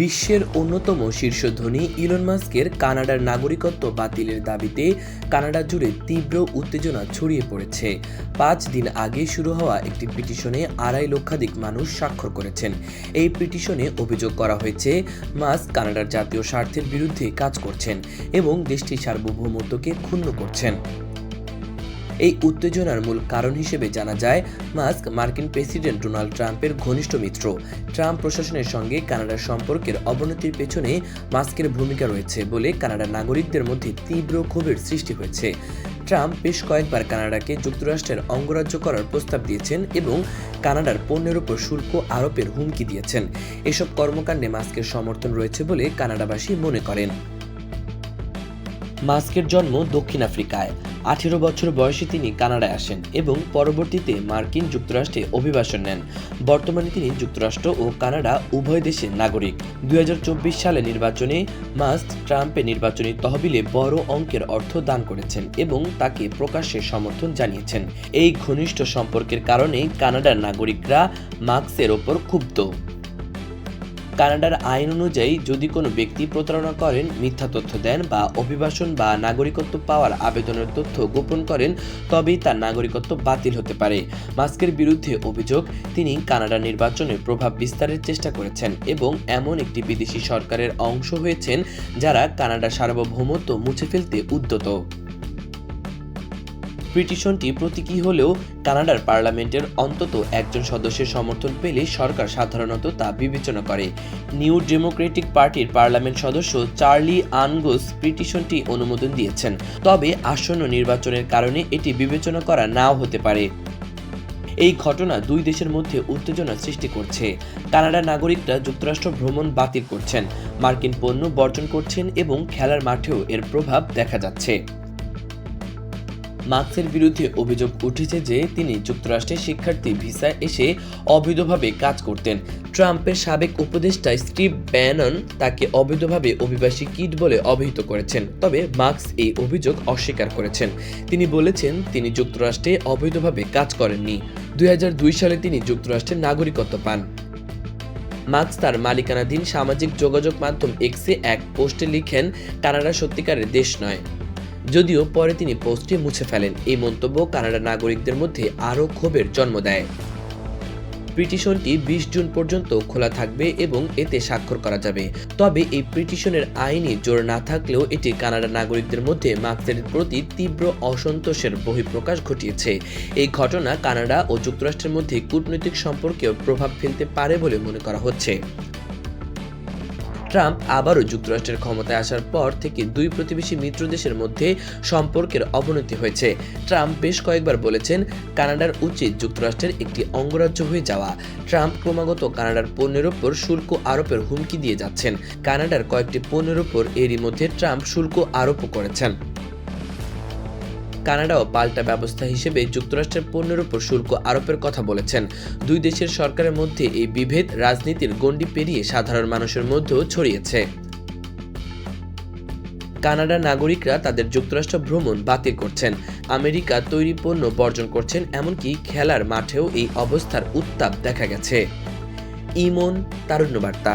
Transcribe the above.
বিশ্বের অন্যতম শীর্ষ ধনী ইলন মাস্কের কানাডার নাগরিকত্ব বাতিলের দাবিতে কানাডা জুড়ে তীব্র উত্তেজনা ছড়িয়ে পড়েছে। পাঁচ দিন আগে শুরু হওয়া একটি পিটিশনে আড়াই লক্ষাধিক মানুষ স্বাক্ষর করেছেন। এই পিটিশনে অভিযোগ করা হয়েছে, মাস্ক কানাডার জাতীয় স্বার্থের বিরুদ্ধে কাজ করছেন এবং দেশটির সার্বভৌমত্বকে ক্ষুণ্ণ করছেন। এই উত্তেজনার মূল কারণ হিসেবে জানা যায় মাস্ক মার্কিন প্রেসিডেন্ট ডোনাল্ড ট্রাম্পের ঘনিষ্ঠ মিত্র। ট্রাম্প প্রশাসনের সঙ্গে কানাডার সম্পর্কের অবনতির পেছনে মাস্কের ভূমিকা রয়েছে বলে কানাডার নাগরিকদের মধ্যে তীব্র ক্ষোভের সৃষ্টি হয়েছে। ট্রাম্প বেশ কয়েকবার কানাডাকে যুক্তরাষ্ট্রের অঙ্গরাজ্য করার প্রস্তাব দিয়েছেন এবং কানাডার পণ্যের উপর শুল্ক আরোপের হুমকি দিয়েছেন। এসব কর্মকাণ্ডে মাস্কের সমর্থন রয়েছে বলে কানাডাবাসী মনে করেন। মাস্কের জন্ম দক্ষিণ আফ্রিকায়। আঠেরো বছর বয়সে তিনি কানাডায় আসেন এবং পরবর্তীতে মার্কিন যুক্তরাষ্ট্রে অভিবাসন নেন। বর্তমানে তিনি যুক্তরাষ্ট্র ও কানাডা উভয় দেশের নাগরিক। দুই সালে নির্বাচনে মাস্ক ট্রাম্পের নির্বাচনী তহবিলে বড় অঙ্কের অর্থ দান করেছেন এবং তাকে প্রকাশ্যে সমর্থন জানিয়েছেন। এই ঘনিষ্ঠ সম্পর্কের কারণে কানাডার নাগরিকরা মাস্কের ওপর ক্ষুব্ধ। কানাডার আইন অনুযায়ী যদি কোনো ব্যক্তি প্রতারণা করেন, মিথ্যা তথ্য দেন বা অভিবাসন বা নাগরিকত্ব পাওয়ার আবেদনের তথ্য গোপন করেন, তবেই তার নাগরিকত্ব বাতিল হতে পারে। মাস্কের বিরুদ্ধে অভিযোগ, তিনি কানাডা নির্বাচনে প্রভাব বিস্তারের চেষ্টা করেছেন এবং এমন একটি বিদেশি সরকারের অংশ হয়েছেন যারা কানাডার সার্বভৌমত্ব মুছে ফেলতে উদ্যত। পিটিশনটি প্রতীকী হলেও কানাডার পার্লামেন্টের অন্তত একজন সদস্যের সমর্থন পেলে সরকার সাধারণত তা বিবেচনা করে। নিউ ডেমোক্রেটিক পার্টির পার্লামেন্ট সদস্য চার্লি আনগোস পিটিশনটি অনুমোদন দিয়েছেন। তবে আসন্ন নির্বাচনের কারণে এটি বিবেচনা করা নাও হতে পারে। এই ঘটনা দুই দেশের মধ্যে উত্তেজনা সৃষ্টি করছে। কানাডার নাগরিকরা যুক্তরাষ্ট্র ভ্রমণ বাতিল করছেন। মার্কিন পণ্য বর্জন করছেন এবং খেলার মাঠেও এর প্রভাব দেখা যাচ্ছে। মার্কসের বিরুদ্ধে অভিযোগ উঠেছে যে তিনি যুক্তরাষ্ট্রের শিক্ষার্থী ভিসায় এসে অবৈধভাবে কাজ করতেন। ট্রাম্পের সাবেক উপদেষ্টা স্টিভ ব্যানন তাকে অবৈধভাবে অভিবাসী কিট বলে অভিহিত করেছেন, তবে মার্কস এই অভিযোগ অস্বীকার করেছেন। তিনি বলেছেন, তিনি যুক্তরাষ্ট্রে অবৈধভাবে কাজ করেননি। দুই হাজার দুই সালে তিনি যুক্তরাষ্ট্রের নাগরিকত্ব পান। মার্কস তার মালিকানাধীন সামাজিক যোগাযোগ মাধ্যম এক্সে এক পোস্টে লিখেন কানাডা সত্যিকারের দেশ নয়। যদিও পরে তিনি পোস্টটি মুছে ফেলেন এই মন্তব্য কানাডা নাগরিকদের মধ্যে আরও ক্ষোভের জন্ম দেয়। পিটিশনটি বিশ জুন পর্যন্ত খোলা থাকবে এবং এতে স্বাক্ষর করা যাবে। তবে এই পিটিশনের আইনি জোর না থাকলেও এটি কানাডা নাগরিকদের মধ্যে মার্কসের প্রতি তীব্র অসন্তোষের বহিঃপ্রকাশ ঘটিয়েছে। এই ঘটনা কানাডা ও যুক্তরাষ্ট্রের মধ্যে কূটনৈতিক সম্পর্কেও প্রভাব ফেলতে পারে বলে মনে করা হচ্ছে। ট্রাম্প আবারও যুক্তরাষ্ট্রের ক্ষমতায় আসার পর থেকে দুই প্রতিবেশী মিত্র দেশের মধ্যে সম্পর্কের অবনতি হয়েছে। ট্রাম্প বেশ কয়েকবার বলেছেন, কানাডার উচিত যুক্তরাষ্ট্রের একটি অঙ্গরাজ্য হয়ে যাওয়া। ট্রাম্প ক্রমাগত কানাডার পণ্যের ওপর শুল্ক আরোপের হুমকি দিয়ে যাচ্ছেন। কানাডার কয়েকটি পণ্যের ওপর এরই মধ্যে ট্রাম্প শুল্ক আরোপ করেছেন। কানাডাও পাল্টা ব্যবস্থা হিসেবে যুক্তরাষ্ট্রের পণ্যের উপর শুল্ক আরোপের কথা বলেছেন। দুই দেশের সরকারের মধ্যে এই বিভেদ রাজনীতির গণ্ডি পেরিয়ে সাধারণ মানুষের মধ্যেও ছড়িয়েছে। কানাডার নাগরিকরা তাদের যুক্তরাষ্ট্র ভ্রমণ বাতিল করছেন। আমেরিকা তৈরি পণ্য বর্জন করছেন, এমনকি খেলার মাঠেও এই অবস্থার উত্তাপ দেখা গেছে। ইমন তারুণ্য বার্তা